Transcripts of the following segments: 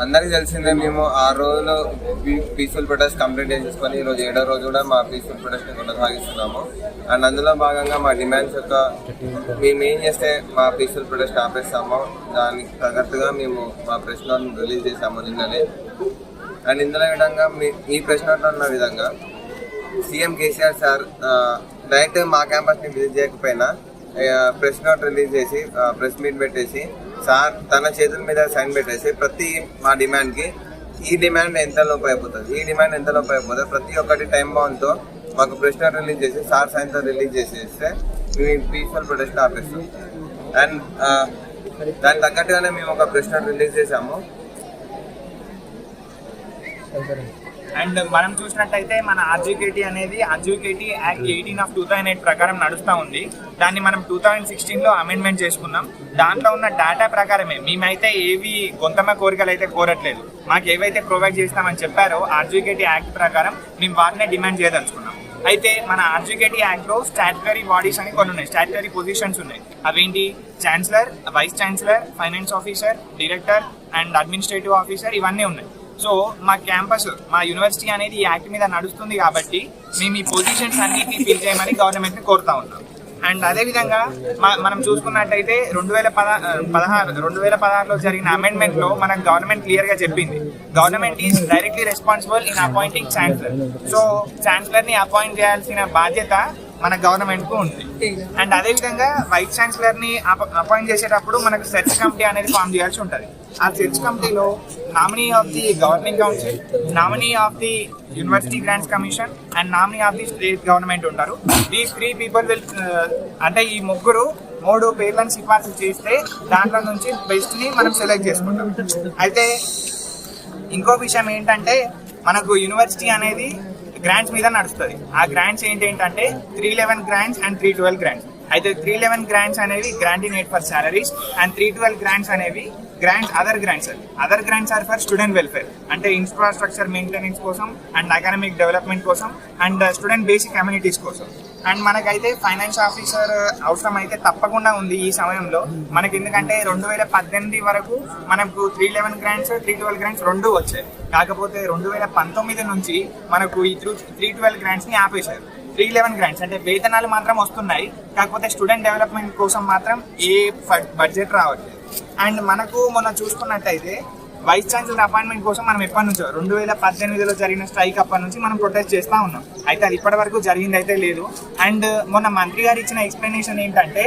అందరికి తెలిసిందే మేము ఆ రోజులు పీస్ఫుల్ ప్రొటెస్ట్ కంప్లీట్ చేసుకొని ఈ రోజు ఏడో రోజు కూడా మా పీస్ఫుల్ ప్రొటెస్ట్ కొనసాగిస్తున్నాము. అండ్ అందులో భాగంగా మా డిమాండ్స్ యొక్క మేము ఏం చేస్తే మా పీస్ఫుల్ ప్రొటెస్ట్ ఆపేస్తామో దానికి తగ్గట్టుగా మేము మా ప్రెస్ రిలీజ్ చేసాము నిన్ననే. అండ్ ఇందులో విధంగా మీ ఈ ప్రెస్ నోట్లో ఉన్న విధంగా సీఎం కేసీఆర్ సార్ డైరెక్ట్ మా క్యాంపస్ని విజిట్ చేయకపోయినా ప్రెస్ నోట్ రిలీజ్ చేసి ప్రెస్ మీట్ పెట్టేసి సార్ తన చేతుల మీద సైన్ పెట్టేసి ప్రతి మా డిమాండ్కి ఈ డిమాండ్ ఎంత లోపు అయిపోతుంది? ఈ డిమాండ్ ఎంత లోపు అయిపోతుంది? ప్రతి ఒక్కటి టైం బాగుంతో మాకు ప్రశ్న రిలీజ్ చేసి సార్ సైన్తో రిలీజ్ చేసేస్తే మేము పీస్ఫుల్ ప్రొటెస్ట్ ఆపేస్తాం. అండ్ దాని తగ్గట్టుగానే మేము ఒక ప్రశ్న రిలీజ్ చేసాము అండ్ మనం చూసినట్టయితే మన ఆర్జీకేటీ అనేది RGKT act eighteen of two thousand eight ప్రకారం నడుస్తూ ఉంది. దాన్ని మనం టూ థౌసండ్ సిక్స్టీన్లో అమెండ్మెంట్ చేసుకున్నాం. దాంట్లో ఉన్న డేటా ప్రకారమే మేమైతే ఏవి గొంతమ కోరికలు అయితే కోరట్లేదు. మాకు ఏవైతే ప్రొవైడ్ చేస్తామని చెప్పారో ఆర్జీకేటీ యాక్ట్ ప్రకారం మేము వాటినే డిమాండ్ చేయదలుచుకున్నాం. అయితే మన ఆర్జీకేటీ యాక్ట్లో స్టాట్యుటరీ బాడీస్ అని కొన్ని ఉన్నాయి. స్టాట్యుటరీ పొజిషన్స్ ఉన్నాయి. అవేంటి? Chancellor vice chancellor finance officer director and administrative officer ఇవన్నీ ఉన్నాయి. సో మా క్యాంపస్ మా యూనివర్సిటీ అనేది ఈ యాక్ట్ మీద నడుస్తుంది కాబట్టి మేము ఈ పొజిషన్స్ అన్నిటి ఫిల్ చేయమని గవర్నమెంట్ని కోరుతా ఉన్నాం. అండ్ అదే విధంగా మ- మనం చూసుకున్నట్టయితే రెండు వేల పద పదహారు రెండు వేల పదహారులో జరిగిన అమెండ్మెంట్లో గవర్నమెంట్ క్లియర్గా చెప్పింది. Government is directly responsible in appointing chancellor so ఛాన్సలర్ని appoint చేయాల్సిన బాధ్యత మన గవర్నమెంట్కు ఉంది అండ్ అదే విధంగా వైస్ ఛాన్సలర్ని అపాయింట్ చేసేటప్పుడు మనకు సెర్చ్ కమిటీ అనేది ఫామ్ చేయాల్సి ఉంటుంది. ఆ సెర్చ్ కమిటీలో nominee of the governing council nominee of the university grants commission and nominee of the state government ఉంటారు. ఈ త్రీ పీపుల్ విల్ అంటే ఈ ముగ్గురు మూడు పేర్లను సిఫార్సు చేస్తే దాంట్లో నుంచి బెస్ట్ని మనం సెలెక్ట్ చేసుకుంటాం. అయితే ఇంకో విషయం ఏంటంటే మనకు యూనివర్సిటీ అనేది గ్రాంట్స్ మీద నడుస్తుంది. ఆ గ్రాంట్స్ ఏంటి ఏంటంటే three eleven grants and three twelve grants అయితే త్రీ లెవెన్ గ్రాంట్స్ అనేవి grant eight for salaries and three twelve grants అనేవి grants other grants other grants are for student welfare అంటే ఇన్ఫ్రాస్ట్రక్చర్ మెయింటెనెన్స్ కోసం అండ్ అకాడమిక్ డెవలప్మెంట్ కోసం and student basic communities కోసం. And మనకైతే finance officer uh, అవసరం అయితే తప్పకుండా ఉంది ఈ సమయంలో. మనకి ఎందుకంటే రెండు వేల పద్దెనిమిది వరకు మనకు three eleven grants three twelve grants రెండు వచ్చాయి. కాకపోతే రెండు వేల పంతొమ్మిది నుంచి మనకు ఈ త్రీ త్రీ ట్వెల్వ్ గ్రాంట్స్ని ఆపేశారు. త్రీ లెవెన్ గ్రాంట్స్ అంటే వేతనాలు మాత్రం వస్తున్నాయి. కాకపోతే స్టూడెంట్ డెవలప్మెంట్ కోసం మాత్రం ఏ బడ్జెట్ రావట్లేదు. అండ్ మనకు మొన్న చూసుకున్నట్టయితే వైస్ ఛాన్సలర్ అపాయింట్మెంట్ కోసం మనం ఎప్పటి నుంచో రెండు వేల పద్దెనిమిదిలో జరిగిన స్ట్రైక్ అప్పటి నుంచి మనం ప్రొటెస్ట్ చేస్తా ఉన్నాం. అయితే అది ఇప్పటి వరకు జరిగింది అయితే లేదు. అండ్ మొన్న మంత్రి గారు ఇచ్చిన ఎక్స్ప్లెనేషన్ ఏంటంటే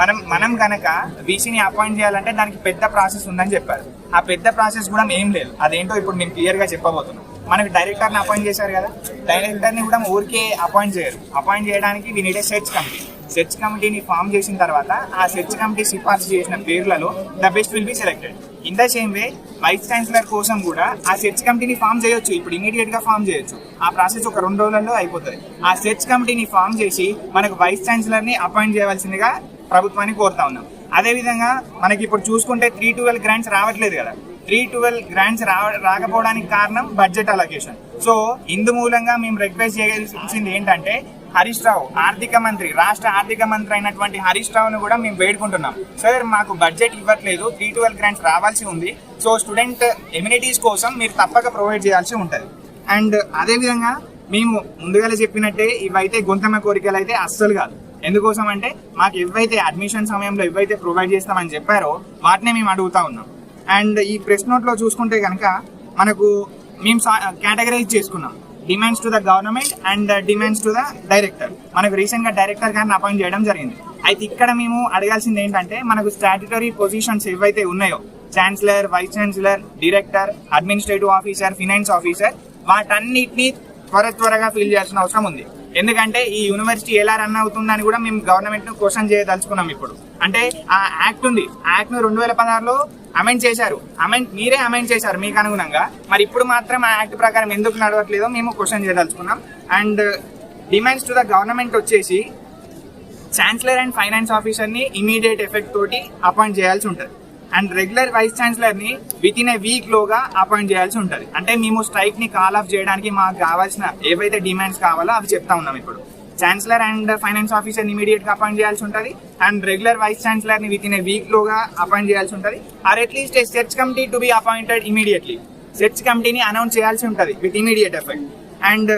మనం మనం కనుక వీసీని అపాయింట్ చేయాలంటే దానికి పెద్ద ప్రాసెస్ ఉందని చెప్పారు. ఆ పెద్ద ప్రాసెస్ కూడా ఏం లేదు. అదేంటో ఇప్పుడు నేను క్లియర్గా చెప్పబోతున్నాను మనకి డైరెక్టర్ని అపాయింట్ చేశారు కదా? డైరెక్టర్ని కూడా ఊరికే అపాయింట్ చేయరు. అపాయింట్ చేయడానికి we need a search committee search కమిటీని ఫామ్ చేసిన తర్వాత ఆ సెర్చ్ కమిటీ సిఫార్సు చేసిన పేర్లలో the best will be selected. In the same way vice chancellor కోసం కూడా ఆ సెర్చ్ కమిటీని ఫామ్ చేయొచ్చు. ఇప్పుడు ఇమీడియట్గా ఫామ్ చేయొచ్చు. ఆ ప్రాసెస్ ఒక రెండు రోజులలో అయిపోతుంది. ఆ సెర్చ్ కమిటీని ఫామ్ చేసి మనకు వైస్ ఛాన్సలర్ని అపాయింట్ చేయవలసిందిగా ప్రభుత్వాన్ని కోరుతా ఉన్నాం. అదేవిధంగా మనకి ఇప్పుడు చూసుకుంటే త్రీ ట్వెల్వ్ గ్రాంట్స్ రావట్లేదు కదా. త్రీ ట్వెల్వ్ గ్రాంట్స్ రా రాకపోవడానికి కారణం బడ్జెట్ అలొకేషన్ సో ఇందు మూలంగా మేము రిక్వెస్ట్ చేయాల్సింది ఏంటంటే హరీష్ రావు ఆర్థిక మంత్రి రాష్ట్ర ఆర్థిక మంత్రి అయినటువంటి హరీష్ రావును కూడా మేము వేడుకుంటున్నాం. సార్ మాకు బడ్జెట్ ఇవ్వట్లేదు త్రీ ట్వెల్వ్ గ్రాంట్స్ రావాల్సి ఉంది. సో స్టూడెంట్ ఎమ్యూనిటీస్ కోసం మీరు తప్పక ప్రొవైడ్ చేయాల్సి ఉంటుంది. అండ్ అదేవిధంగా మేము ముందుగా చెప్పినట్టే ఇవైతే గొంతమ కోరికలు అయితే అస్సలు కాదు. ఎందుకోసం అంటే మాకు ఎవైతే అడ్మిషన్ సమయంలో ఎవైతే ప్రొవైడ్ చేస్తామని చెప్పారో వాటినే మేము అడుగుతా ఉన్నాం. అండ్ ఈ ప్రెస్ నోట్లో చూసుకుంటే కనుక మనకు మేము కేటగరైజ్ చేసుకున్నాం. Demands to the government and demands to the director. మనకు రీసెంట్గా డైరెక్టర్ గారిని అపాయింట్ చేయడం జరిగింది. అయితే ఇక్కడ మేము అడగాల్సింది ఏంటంటే మనకు స్టాట్యుటరీ పొజిషన్స్ ఏవైతే ఉన్నాయో chancellor vice chancellor director administrative officer finance officer వాటన్నిటిని త్వర త్వరగా ఫిల్ చేయాల్సిన అవసరం ఉంది. ఎందుకంటే ఈ యూనివర్సిటీ ఎలా రన్ అవుతుందని కూడా మేము గవర్నమెంట్ను క్వశ్చన్ చేయదలుచుకున్నాం ఇప్పుడు. అంటే ఆ యాక్ట్ ఉంది. యాక్ట్ను రెండు వేల పదహారులో అమెండ్ చేశారు. అమెండ్ మీరే అమెండ్ చేశారు మీకు అనుగుణంగా. మరి ఇప్పుడు మాత్రం ఆ యాక్ట్ ప్రకారం ఎందుకు నడవట్లేదో మేము question చేయదలుచుకున్నాం. And demands to the government వచ్చేసి ఛాన్సలర్ అండ్ ఫైనాన్స్ ఆఫీసర్ని ఇమీడియట్ ఎఫెక్ట్ తోటి అపాయింట్ చేయాల్సి ఉంటుంది. అండ్ రెగ్యులర్ వైస్ ఛాన్సలర్ని within within a week లోగా అపాయింట్ చేయాల్సి ఉంటుంది. అంటే మేము స్ట్రైక్ని కాల్ ఆఫ్ చేయడానికి మాకు కావాల్సిన ఏవైతే డిమాండ్స్ కావాలో అవి చెప్తా ఉన్నాం ఇప్పుడు. ఛాన్సలర్ అండ్ ఫైనాన్స్ ఆఫీసర్ ఇమీడియట్గా అపాయింట్ చేయాల్సి ఉంటుంది. అండ్ రెగ్యులర్ వైస్ ఛాన్సలర్ని విత్ ఇన్ ఏ వీక్ లోగా అపాయింట్ చేయాల్సి ఉంటుంది. Or at least a search committee to be appointed immediately search కమిటీని అనౌన్స్ చేయాల్సి ఉంటుంది విత్ ఇమీడియట్ ఎఫెక్ట్ అండ్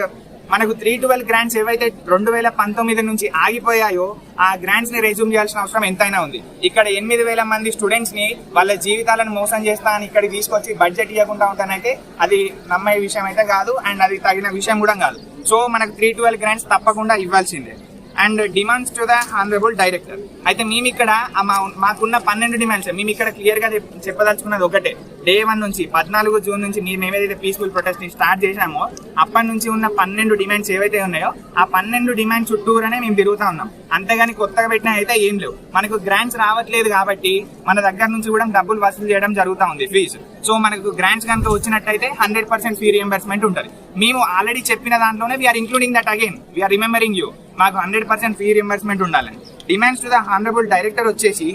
మనకు త్రీ ట్వెల్వ్ గ్రాంట్స్ ఏవైతే రెండు వేల పంతొమ్మిది నుంచి ఆగిపోయాయో ఆ గ్రాంట్స్ని రెజ్యూమ్ చేయాల్సిన అవసరం ఎంతైనా ఉంది. ఇక్కడ ఎనిమిది వేల మంది స్టూడెంట్స్ని వాళ్ళ జీవితాలను మోసం చేస్తా అని ఇక్కడికి తీసుకొచ్చి బడ్జెట్ ఇవ్వకుండా ఉంటానైతే అది నమ్మే విషయం అయితే కాదు అండ్ అది తగిన విషయం కూడా కాదు. సో మనకు త్రీ ట్వెల్వ్ గ్రాంట్స్ తప్పకుండా ఇవ్వాల్సిందే. And demands to the honourable director. అయితే మేము ఇక్కడ మా- మాకున్న పన్నెండు డిమాండ్స్ మేము ఇక్కడ క్లియర్గా చెప్పదలుచుకున్నది ఒకటే. డే వన్ నుంచి పద్నాలుగు జూన్ నుంచి మేము ఏదైతే పీస్ఫుల్ ప్రొటెస్ట్ని స్టార్ట్ చేశామో అప్పటి నుంచి ఉన్న పన్నెండు డిమాండ్స్ ఏవైతే ఉన్నాయో ఆ పన్నెండు డిమాండ్ చుట్టూరనే మేము తిరుగుతా ఉన్నాం. అంతేగాని కొత్తగా పెట్టిన అయితే ఏం లేవు. మనకు గ్రాంట్స్ రావట్లేదు కాబట్టి మన దగ్గర నుంచి కూడా డబ్బులు వసూలు చేయడం జరుగుతూ ఉంది ఫీజు సో మనకు గ్రాంట్స్ కనుక వచ్చినట్టయితే హండ్రెడ్ పర్సెంట్ ఫీ రియంబర్స్మెంట్ ఉంటుంది. మేము ఆల్రెడీ చెప్పిన దాంట్లోనే we are including that again we are remembering you మాకు హండ్రెడ్ పర్సెంట్ ఫీ రియంబర్స్మెంట్ ఉండాలని. Demands to the honourable director వచ్చేసి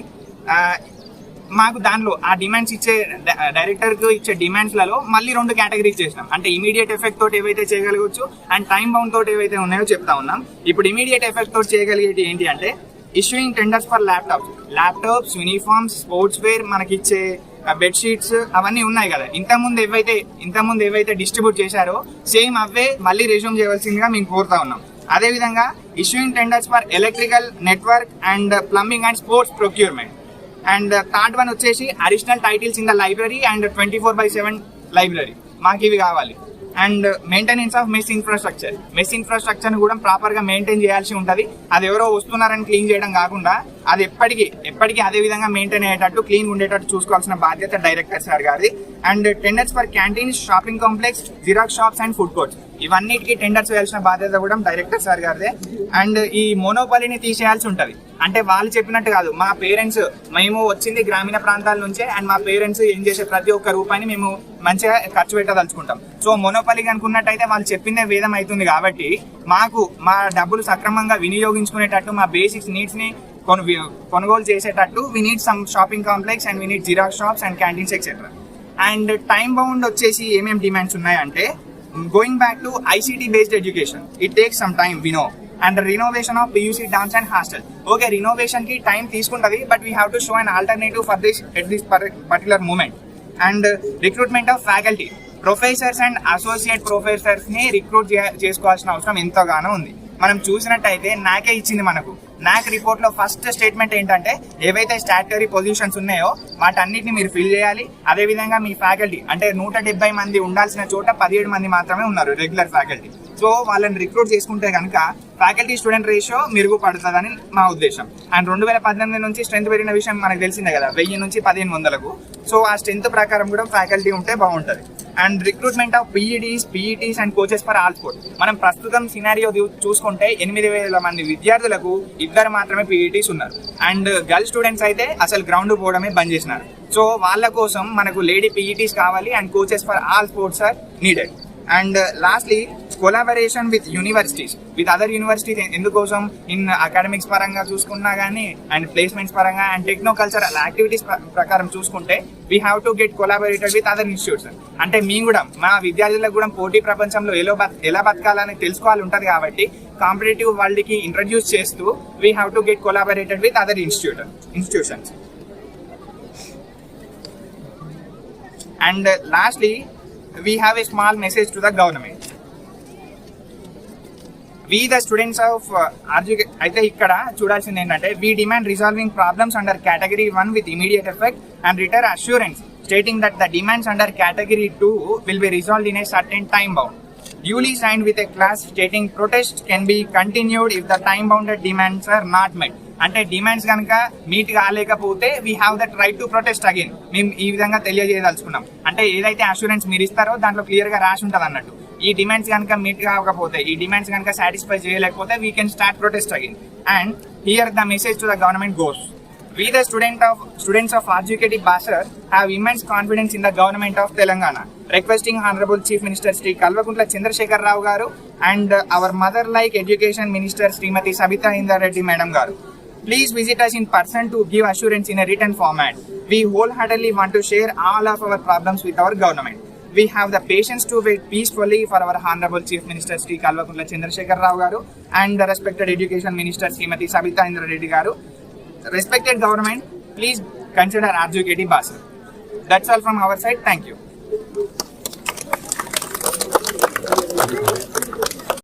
మాకు దానిలో ఆ డిమాండ్స్ ఇచ్చే డైరెక్టర్కు ఇచ్చే డిమాండ్స్లలో మళ్ళీ రెండు కేటగిరీస్ చేసినాం. అంటే ఇమీడియట్ ఎఫెక్ట్ తోటి ఏవైతే చేయగలగచ్చు అండ్ టైం బౌండ్ తోటి ఏవైతే ఉన్నాయో చెప్తా ఉన్నాం. ఇప్పుడు ఇమీడియట్ ఎఫెక్ట్ తోటి చేయగలిగేది ఏంటి అంటే issuing tenders for laptops laptops uniforms sports wear మనకిచ్చే bed bedsheets అవన్నీ ఉన్నాయి కదా. ఇంతకుముందు ఏవైతే ఇంతకుముందు ఏవైతే డిస్ట్రిబ్యూట్ చేశారో సేమ్ అవే మళ్ళీ రెజ్యూమ్ చేయవలసిందిగా మేము కోరుతా ఉన్నాం. అదే విధంగా issuing tenders for electrical network and plumbing and sports procurement and third one వచ్చేసి additional titles in the library and twenty four by seven library మాకు ఇవి కావాలి. And maintenance of mess infrastructure mess infrastructure కూడా ప్రాపర్గా maintain చేయాల్సి ఉంటుంది. అది ఎవరో వస్తున్నారని క్లీన్ చేయడం కాకుండా అది ఎప్పటికీ ఎప్పటికీ అదే విధంగా మెయింటైన్ అయ్యేటట్టు క్లీన్ ఉండేటట్టు చూసుకోవాల్సిన బాధ్యత డైరెక్టర్ సార్ గారిది. And tenders for canteens shopping complex xerox shops and food courts ఇవన్నిటికి టెండర్స్ వేయాల్సిన బాధ్యత కూడా డైరెక్టర్ సార్ గారిదే. అండ్ ఈ మోనోపాలిని తీసేయాల్సి ఉంటది. అంటే వాళ్ళు చెప్పినట్టు కాదు. మా పేరెంట్స్ మేము వచ్చింది గ్రామీణ ప్రాంతాల నుంచే అండ్ మా పేరెంట్స్ ఏం చేసే ప్రతి ఒక్క రూపాయిని మేము మంచిగా ఖర్చు పెట్టదలుచుకుంటాం. సో మొనోపలి అనుకున్నట్టయితే వాళ్ళు చెప్పిందే వేదం అవుతుంది కాబట్టి మాకు మా డబ్బులు సక్రమంగా వినియోగించుకునేటట్టు మా బేసిక్స్ నీడ్స్ని కొను కొనుగోలు చేసేటట్టు we need some shopping complex and we need xerox shops and canteens etcetera and time bound వచ్చేసి ఏమేమి డిమాండ్స్ ఉన్నాయంటే going back to ICT based education it takes some time వినో and renovation of PUC dance and hostel okay రినోవేషన్కి time తీసుకుంటది but we have to show an alternative for this at this particular moment and recruitment of faculty professors and associate ప్రొఫెసర్స్ని recruit చేసుకోవాల్సిన అవసరం ఎంతోగానో ఉంది. మనం చూసినట్టయితే నాకే ఇచ్చింది మనకు. నాక్ రిపోర్ట్లో ఫస్ట్ స్టేట్మెంట్ ఏంటంటే ఏవైతే స్టాటరీ పొజిషన్స్ ఉన్నాయో వాటన్నిటిని మీరు ఫిల్ చేయాలి. అదే విధంగా మీ ఫ్యాకల్టీ అంటే నూట డెబ్బై మంది ఉండాల్సిన చోట పదిహేడు మంది మాత్రమే ఉన్నారు రెగ్యులర్ ఫ్యాకల్టీ సో వాళ్ళని రిక్రూట్ చేసుకుంటే కనుక ఫ్యాకల్టీ స్టూడెంట్ రేషియో మెరుగుపడుతుందని మా ఉద్దేశం. అండ్ రెండు వేల పద్దెనిమిది నుంచి స్ట్రెంత్ పెరిగిన విషయం మనకు తెలిసిందే కదా వెయ్యి నుంచి పదిహేను వందలకు. సో ఆ స్ట్రెంత్ ప్రకారం కూడా ఫ్యాకల్టీ ఉంటే బాగుంటుంది. And recruitment of PEDs PETs and coaches for all sport మనం ప్రస్తుతం సినారియో చూసుకుంటే ఎనిమిది వేల మంది విద్యార్థులకు ఇద్దరు మాత్రమే పీఈటీస్ ఉన్నారు. అండ్ గర్ల్ స్టూడెంట్స్ అయితే అసలు గ్రౌండ్ పోవడమే బంద్ చేసినారు. సో వాళ్ళ కోసం మనకు లేడీ పీఈటీస్ కావాలి and coaches for all sports are needed and lastly collaboration with universities with other universities ఎందుకోసం? ఇన్ అకాడమిక్స్ పరంగా చూసుకున్నా కానీ అండ్ ప్లేస్మెంట్స్ పరంగా అండ్ టెక్నో కల్చరల్ యాక్టివిటీస్ ప్రకారం చూసుకుంటే we have to get collaborated with other institutes అంటే మేము కూడా మా విద్యార్థులకు కూడా పోటీ ప్రపంచంలో ఎలా బత్ ఎలా బతకాలని తెలుసుకోవాలి ఉంటుంది కాబట్టి కాంపిటేటివ్ వరల్డ్కి ఇంట్రడ్యూస్ చేస్తూ we have to get collaborated with other institute institutions and lastly we have a small message to the government. We the students of ఆర్జు అయితే ఇక్కడ చూడాల్సింది ఏంటంటే we demand resolving problems under category one with immediate effect and written assurance stating that the demands under category two will be resolve in a certain time bound duly signed with a class stating protest can be continued if the time bounded demands are not met. అంటే demands కనుక meet కాలేకపోతే we have that right to protest again మేము ఈ విధంగా తెలియజేయదలుచుకున్నాం. అంటే ఏదైతే assurance మీరు ఇస్తారో దాంట్లో క్లియర్గా రాసి ఉంటుంది అన్నట్టు. ఈ డిమాండ్స్ కనుక మీట్ కాకపోతే ఈ డిమాండ్స్ కనుక సాటిస్ఫై చేయలేకపోతే we can start protest again and here the message to the government goes We the student of, students of Educated Basar have immense confidence in the government of Telangana. Requesting Honorable Chief Minister Sri Kalvakuntla Chandrasekhar Rao Garu and our mother-like Education Minister Srimati Sabita Indar Reddy Madam Garu. Please visit us in person to give assurance in a written format. We wholeheartedly want to share all of our problems with our government. We have the patience to wait peacefully for our Honorable Chief Minister Sri Kalvakuntla Chandrasekhar Rao Garu and the respected Education Minister Srimati Sabita Indra Reddy Garu respected government, please consider advocating Basel. That's all from our side. Thank you.